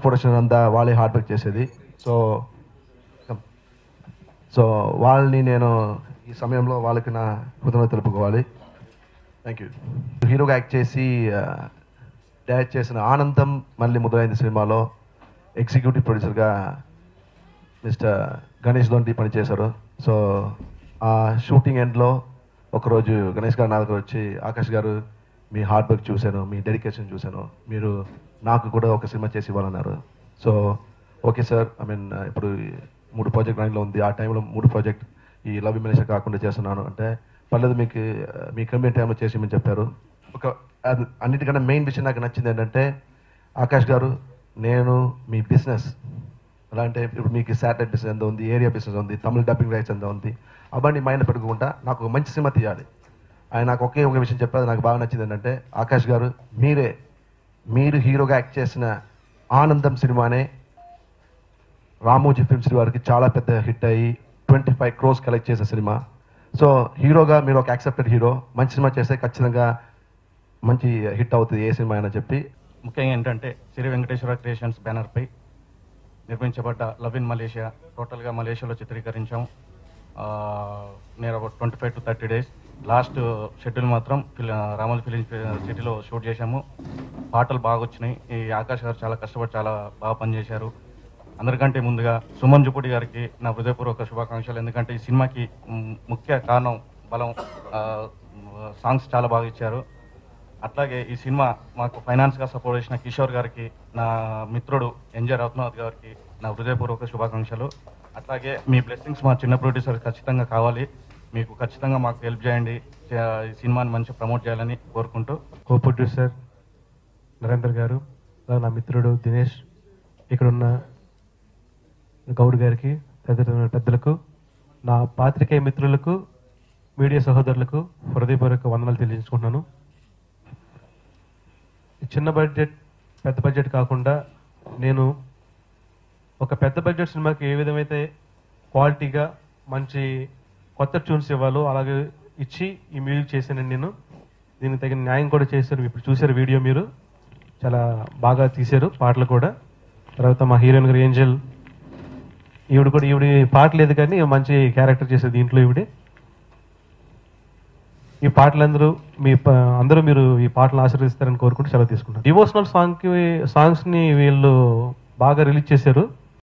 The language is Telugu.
పోస్ట్ ప్రొడక్షన్ అంతా వాళ్ళే హార్డ్ వర్క్ చేసేది. సో సో వాళ్ళని నేను ఈ సమయంలో వాళ్ళకి నా కృతజ్ఞత తెలుపుకోవాలి. థ్యాంక్ యూ హీరోగా యాక్ట్ చేసి uh, డైరెక్ట్ చేసిన ఆనందం మళ్ళీ మొదలైంది సినిమాలో. ఎగ్జిక్యూటివ్ ప్రొడ్యూసర్గా మిస్టర్ గణేష్ దొంటి పనిచేశారు. సో ఆ షూటింగ్ ఎండ్లో ఒకరోజు గణేష్ గారు నా దగ్గర వచ్చి ఆకాష్ గారు మీ హార్డ్ వర్క్ చూశాను మీ డెడికేషన్ చూశాను. మీరు నాకు కూడా ఒక సినిమా చేసి ఇవ్వాలన్నారు. So okay sir I mean ఇప్పుడు మూడు ప్రాజెక్ట్ లైన్లో ఉంది. ఆ టైంలో మూడు ప్రాజెక్ట్ ఈ లవ్ ఇమినేషన్ కాకుండా చేస్తున్నాను. అంటే పర్లేదు మీకు uh, మీ కంపెనీ టైంలో చేసి చెప్పారు. ఒక అది అన్నిటికన్నా మెయిన్ విషయం నాకు నచ్చింది ఏంటంటే ఆకాష్ గారు నేను మీ బిజినెస్ ఎలా అంటే ఇప్పుడు మీకు శాటిలైట్ బిజినెస్ ఎంత ఉంది ఏరియా బిజినెస్ ఉంది తమిళ డబ్బింగ్ రైట్స్ ఎంత ఉంది అవన్నీ మైండ్ పెట్టుకుంటా నాకు ఒక మంచి సినిమా తీయాలి. ఆయన నాకు ఒకే ఒక విషయం చెప్పారు నాకు బాగా నచ్చింది ఏంటంటే ఆకాష్ గారు మీరే మీరు హీరోగా యాక్ట్ చేసిన ఆనందం సినిమానే రామోజీ ఫిల్మ్స్ వారికి చాలా పెద్ద హిట్ అయ్యి ట్వంటీ ఫైవ్ క్రోస్ కలెక్ట్ చేసే సినిమా. సో హీరోగా మీరు ఒక యాక్సెప్టెడ్ హీరో మంచి సినిమా చేస్తే ఖచ్చితంగా మంచి హిట్ అవుతుంది ఏ సినిమా అని చెప్పి. ముఖ్యంగా ఏంటంటే శ్రీ వెంకటేశ్వర క్రియేషన్స్ బ్యానర్పై నిర్మించబడ్డ లవ్ ఇన్ మలేషియా టోటల్గా మలేషియాలో చిత్రీకరించాం. నేను ఒక twenty five to thirty days last schedule మాత్రం ఫిల్ రామోజీ ఫిలిం సిటీలో షూట్ చేశాము. పాటలు బాగా వచ్చినాయి. ఈ ఆకాష్ గారు చాలా కష్టపడి చాలా బాగా పనిచేశారు. అందరికంటే ముందుగా సుమన్ జుపుడి గారికి నా హృదయపూర్వక శుభాకాంక్షలు. ఎందుకంటే ఈ సినిమాకి ముఖ్య కారణం బలం సాంగ్స్ చాలా బాగా ఇచ్చారు. అట్లాగే ఈ సినిమా మాకు ఫైనాన్స్గా సపోర్ట్ చేసిన కిషోర్ గారికి నా మిత్రుడు ఎన్జే రత్నాథ్ గారికి నా హృదయపూర్వక శుభాకాంక్షలు. అట్లాగే మీ బ్లెస్సింగ్స్ మా చిన్న ప్రొడ్యూసర్ ఖచ్చితంగా కావాలి. మీకు ఖచ్చితంగా మాకు హెల్ప్ చేయండి. ఈ సినిమాని మంచిగా ప్రమోట్ చేయాలని కోరుకుంటూ. కో ప్రొడ్యూసర్ నరేందర్ గారు నా మిత్రుడు దినేష్ ఇక్కడున్న గౌడ్ గారికి తదితర పెద్దలకు నా పాత్రికేయ మిత్రులకు మీడియా సహోదరులకు హృదయపూర్వక వందనాలు తెలియజేసుకుంటున్నాను. ఈ చిన్న బడ్జెట్ పెద్ద బడ్జెట్ కాకుండా నేను ఒక పెద్ద బడ్జెట్ సినిమాకి ఏ విధమైతే క్వాలిటీగా మంచి కొత్త ట్యూన్స్ ఇవ్వాలో అలాగే ఇచ్చి ఈ మ్యూజిక్ చేశానండి నేను. దీనికి తగిన న్యాయం కూడా చేశారు. ఇప్పుడు చూశారు వీడియో మీరు. చాలా బాగా తీశారు పాటలు కూడా. తర్వాత మా హీరోయిన్ గారు ఏంజల్. ఈవిడ కూడా ఈవిడ పాట లేదు కానీ మంచి క్యారెక్టర్ చేసేది దీంట్లో ఈవిడ. ఈ పాటలందరూ మీ అందరూ మీరు ఈ పాటలు ఆశీర్వదిస్తారని కోరుకుంటూ సెలవు తీసుకుంటారు డివోషనల్ సాంగ్కి సాంగ్స్ని వీళ్ళు బాగా రిలీజ్ చేశారు.